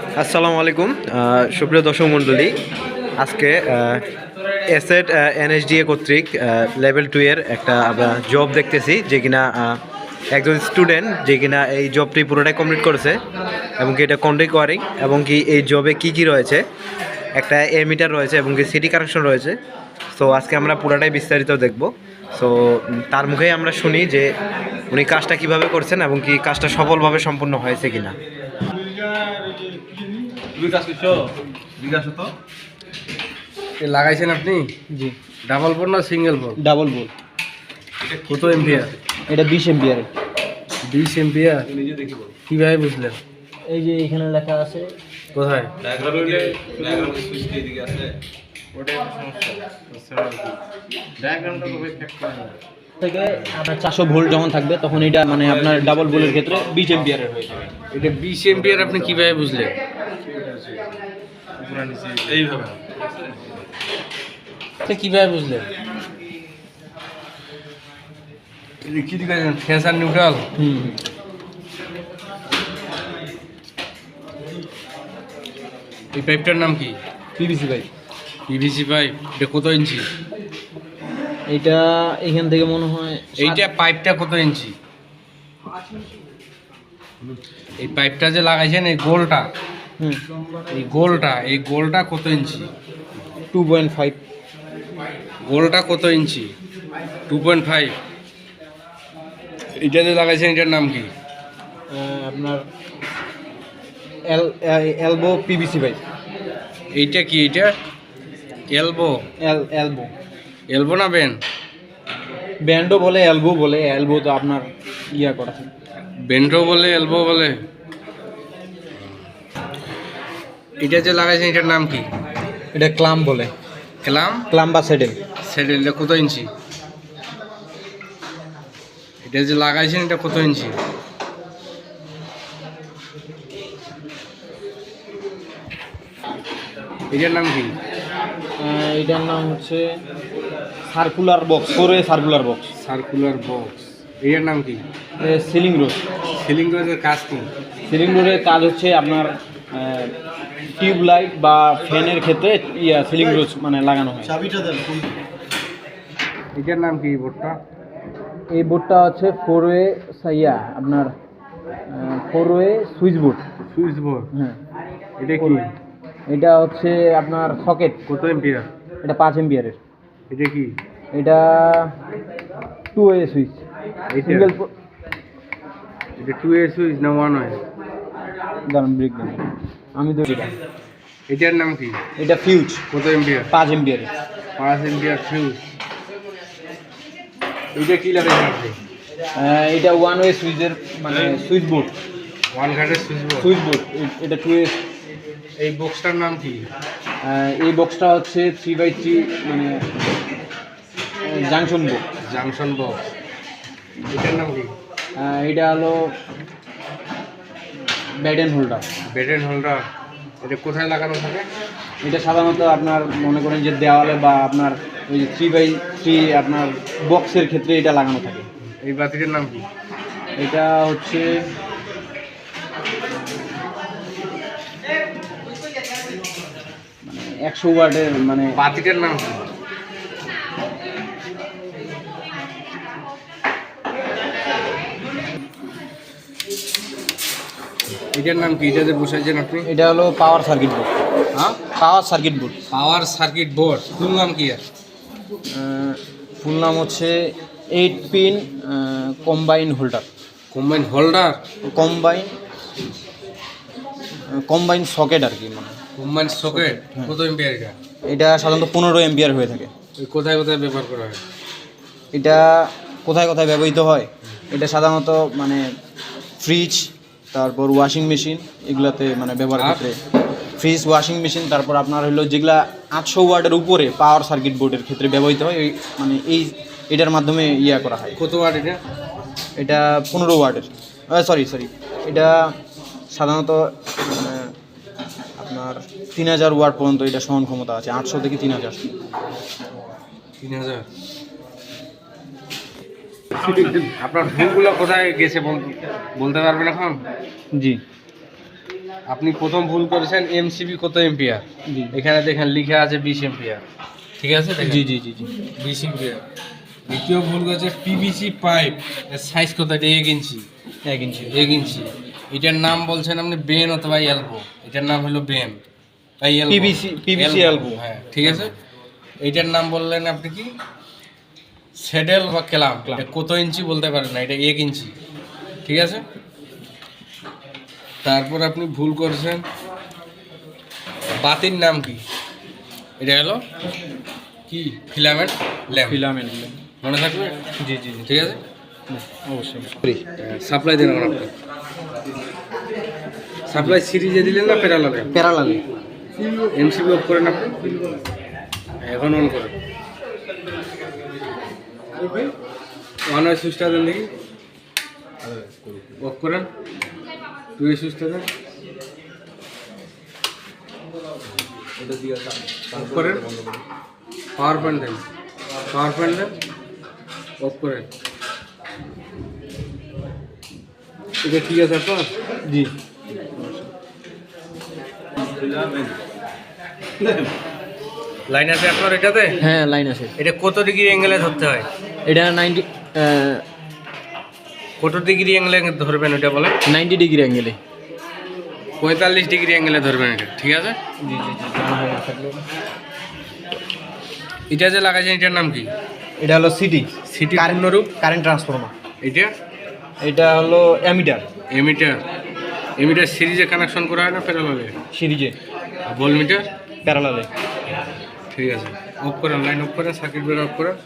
আসসালামু আলাইকুম। সুপ্রিয় দর্শক মণ্ডলী, আজকে এসেট এনএসডিএ কর্তৃক লেভেল টু এর একটা আমরা জব দেখতেছি, যে কিনা একজন স্টুডেন্ট যে কিনা এই জবটি পুরোটাই কমপ্লিট করেছে এবং কি এটা কন্ট্যাক্ট ওয়ারিং এবং কি এই জবে কি কি রয়েছে, একটা এ মিটার রয়েছে এবং কি সিটি কানেকশন রয়েছে। সো আজকে আমরা পুরোটাই বিস্তারিত দেখব। সো তার মুখেই আমরা শুনি যে উনি কাজটা কীভাবে করছেন এবং কি কাজটা সফলভাবে সম্পূর্ণ হয়েছে কিনা। বিকাশ করছ? বিকাশ তো? লাগাইছেন আপনি? জি। ডাবল বোর্ড না সিঙ্গেল বোর্ড? ডাবল বোল কত এম্পিয়ার? এটা বিশ এম্পিয়ার। বিশ এম্পিয়ার? কীভাবে বুঝলেন? এই যে এখানে লেখা আছে। কোথায়? থেকে আপনার চারশো ভোল্ট যখন থাকবে তখন এটা মানে আপনার ডাবল বোলের ক্ষেত্রে বিশ এম্পিয়ারের হয়ে যাবে। এটা বিশ এম্পিয়ার আপনি কীভাবে বুঝলেন? এইভাবে। কীভাবে বুঝলেন কি দেখাচ্ছেন ফেস আর নিউট্রাল? হুম। এই পাইপটার নাম কি? পিভিসি ভাই পিভিসি পাইপ। এটা কত ইঞ্চি? এটা এখান থেকে মনে হয় এইটা পাইপটা কত ইঞ্চি? এই পাইপটা যে লাগাইছেন এই গোলটা এই গোলটা এই গোলটা কত ইঞ্চি? টু পয়েন্ট ফাইভ গোলটা কত ইঞ্চি? টু পয়েন্ট ফাইভ এটা যে লাগাইছেন এটার নাম কি? আপনার এল এলবো পিভিসি ভাই। এইটা কি এইটা? এলবো এল এলবো এলবো না বেন ব্যান্ডও বলে এলবো বলে এলবো তো আপনার ইয়া করা। বেন্টো বলে এলবো বলে। এটা যে লাগাইছেন এটার নাম কি? এটা ক্লাম বলে। ক্লাম? ক্লাম বা সেডেল। সেডেল এটা কত ইঞ্চি? এটা যে লাগাইছেন এটা কত ইঞ্চি? এটার নাম কি? এটার নাম হচ্ছে circular box way circular box. Circular box. এটার নাম কি? Ceiling road. সিলিং রোডের কাজ কি? সিলিং রোডের কাজ হচ্ছে আপনার টিউব লাইট বা ফ্যানের ক্ষেত্রে ইয়া সিলিং রোজ মানে লাগানো হয়। এটার নাম কি বোর্ডটা? এই বোর্ডটা হচ্ছে ফোর ওয়ে ইয়া আপনার four way switch board switch board হ্যাঁ। এটা কি? এটা হচ্ছে আপনার সকেট কত এম্পিয়ার এটা পাঁচ এম্পিয়ারের এটা কি? এটা টু ওয়ে সুইচ? সিঙ্গেল এটা টু এ সুইচ না ওয়ান ওয়ে দাঁড়ান ব্রেক দেন। আমি তো এটা এটার নাম কি? এটা ফিউজ কত এম্পিয়ার? পাঁচ এম্পিয়ারের পাঁচ এম্পিয়ার ফিউজ এটা কি আপনি? এটা ওয়ান ওয়ে সুইচের মানে সুইচ বোর্ড ওয়ান ঘাটের সুইচ বোর্ড সুইচ বোর্ড এটা টু এই বক্সটার নাম কি? এই বক্সটা হচ্ছে থ্রি বাই থ্রি মানে জাংশন বোর্ড জাংশন বক্স এটার নাম কি? এটা হলো batten holder batten holder এটা কোথায় লাগানো থাকে? এটা সাধারণত আপনার মনে করেন যে দেওয়ালে বা আপনার ওই যে থ্রি বাই থ্রি আপনার বক্সের ক্ষেত্রে এটা লাগানো থাকে। এই বাতিটার নাম কি? এটা হচ্ছে মানে একশো ওয়াটের মানে বাতিটার নাম কি? এটার নাম কি? এটা যে বসাইছেন আপনি। এটা হলো পাওয়ার সার্কিট বোর্ড হ্যাঁ? Power circuit board power circuit board full নাম কি আর? ফুল নাম হচ্ছে eight pin combine holder combine holder combine combine socket আর কি মানে। কম্বাইন সকেট কত এম্পিয়ার এটা? এটা সাধারণত পনেরো এম্পিয়ার হয়ে থাকে। কোথায় কোথায় ব্যবহার করা হয়? এটা কোথায় কোথায় ব্যবহৃত হয়? এটা সাধারণত মানে ফ্রিজ তারপর ওয়াশিং মেশিন এগুলাতে মানে ব্যবহার? ক্ষেত্রে। ফ্রিজ ওয়াশিং মেশিন তারপর আপনার হলো যেগুলা আটশো ওয়ার্ডের উপরে পাওয়ার সার্কিট বোর্ডের ক্ষেত্রে ব্যবহৃত হয় এই মানে এই এটার মাধ্যমে ইয়া করা হয়। কত ওয়াট এটা? এটা পনেরো ওয়ার্ডের সরি সরি এটা সাধারণত মানে আপনার তিন হাজার ওয়ার্ড পর্যন্ত এটা সহন ক্ষমতা আছে আটশো থেকে তিন হাজার। তিন হাজার? আপনার ভুলগুলো কোথায় গেছে বল- বলতে পারবেন এখন? জি। আপনি প্রথম ভুল করেছেন এমসিবি কত এম্পিয়ার এখানে দেখেন লিখা আছে বিশ এম্পিয়ার ঠিক আছে? জি জি জি জি। বিশ এম্পিয়ার দ্বিতীয় ভুল করেছে পিভিসি পাইপ। সাইজ কত? এটা এক ইঞ্চি। এক ইঞ্চি। এক ইঞ্চি। এটার নাম বলছেন আপনি বেন অথবা এলবো। এটার নাম হলো বেন। তাই। PVC PVC elbow। হ্যাঁ ঠিক আছে? এইটার নাম বললেন আপনি কি? সেডেল বা ক্লাম এটা কত ইঞ্চি বলতে পারেন না এটা এক ইঞ্চি ঠিক আছে? তারপর আপনি ভুল করছেন বাতির নাম কি? এটা হলো কি? Filament lamp. ফিলামেন্ট মনে থাকবে? জি জি জি। ঠিক আছে? অবশ্যই সাপ্লাই দিন সাপ্লাই সিরিজে দিলেন না প্যারালালে? প্যারালালে। এমসিবি অফ করেন আপনি। এখন অন করেন। ওয়ান ওয়ে সুইচটা দেন দেখি অফ করেন। টু ওয়ে সুইচটা দেন অফ করেন। পাওয়ার পয়েন্ট দেন। পাওয়ার পয়েন্ট দেন। অফ করেন। এটা ঠিক আছে আপনার জি। লাইন আছে আপনার এটাতে? হ্যাঁ লাইন আছে। এটা কত ডিগ্রি অ্যাঙ্গেলে ধরতে হয়? এটা নাইনটি কত ডিগ্রি অ্যাঙ্গেলে ধরবেন ওটা বলেন? নাইনটি ডিগ্রি অ্যাঙ্গেলে পঁয়তাল্লিশ ডিগ্রি অ্যাঙ্গেলে ধরবেন এটা ঠিক আছে? জি জি জি জানা গেছে। এটা যে লাগাইছেন এটার নাম কি? এটা হলো সিটি সিটি পূর্ণরূপ? কারেন্ট ট্রান্সফরমার এটা? এটা হলো অ্যামিটার এমিটার এমিটার সিরিজে কানেকশন করা হয় না প্যারালালে সিরিজে। ভোল্টমিটার প্যারালালে ঠিক আছে। অফ করেন লাইন অফ করেন সার্কিট ব্রেকার অফ করেন।